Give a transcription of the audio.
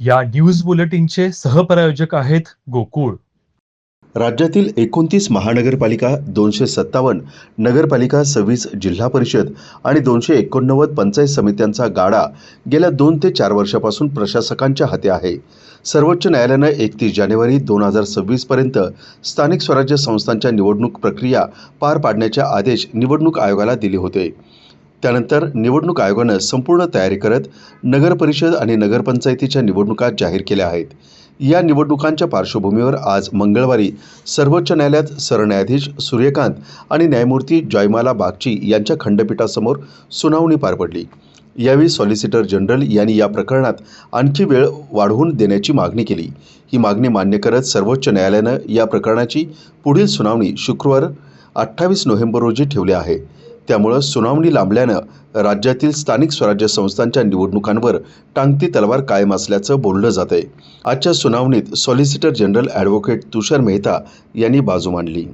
या न्यूज बुलेटिनचे सहप्रायोजक आहेत गोकुळ. राज्यातील एकोणतीस महानगरपालिका दोनशे सत्तावन्न नगरपालिका सव्वीस जिल्हा परिषद आणि दोनशे एकोणनव्वद पंचायत समित्यांचा गाडा गेल्या दोन ते चार वर्षापासून प्रशासकांच्या हाती आहे. सर्वोच्च न्यायालयानं एकतीस जानेवारी दोन हजार सव्वीसपर्यंत स्थानिक स्वराज्य संस्थांच्या निवडणूक प्रक्रिया पार पाडण्याचे आदेश निवडणूक आयोगाला दिले होते. त्यानंतर निवडणूक आयोगानं संपूर्ण तयारी करत नगरपरिषद आणि नगरपंचायतीच्या निवडणुका जाहीर केल्या आहेत. या निवडणुकांच्या पार्श्वभूमीवर आज मंगळवारी सर्वोच्च न्यायालयात सरन्यायाधीश सूर्यकांत आणि न्यायमूर्ती जयमाला बागची यांच्या खंडपीठासमोर सुनावणी पार पडली. यावेळी सॉलिसिटर जनरल यांनी या प्रकरणात आणखी वेळ वाढवून देण्याची मागणी केली. ही मागणी मान्य करत सर्वोच्च न्यायालयानं या प्रकरणाची पुढील सुनावणी शुक्रवार अठ्ठावीस नोव्हेंबर रोजी ठेवली आहे. त्यामुळं सुनावणी लांबल्यानं राज्यातील स्थानिक स्वराज्य संस्थांच्या निवडणुकांवर टांगती तलवार कायम असल्याचं बोललं जात आहे आजच्या सुनावणीत solicitor general advocate Tushar Mehta यांनी बाजू मांडली.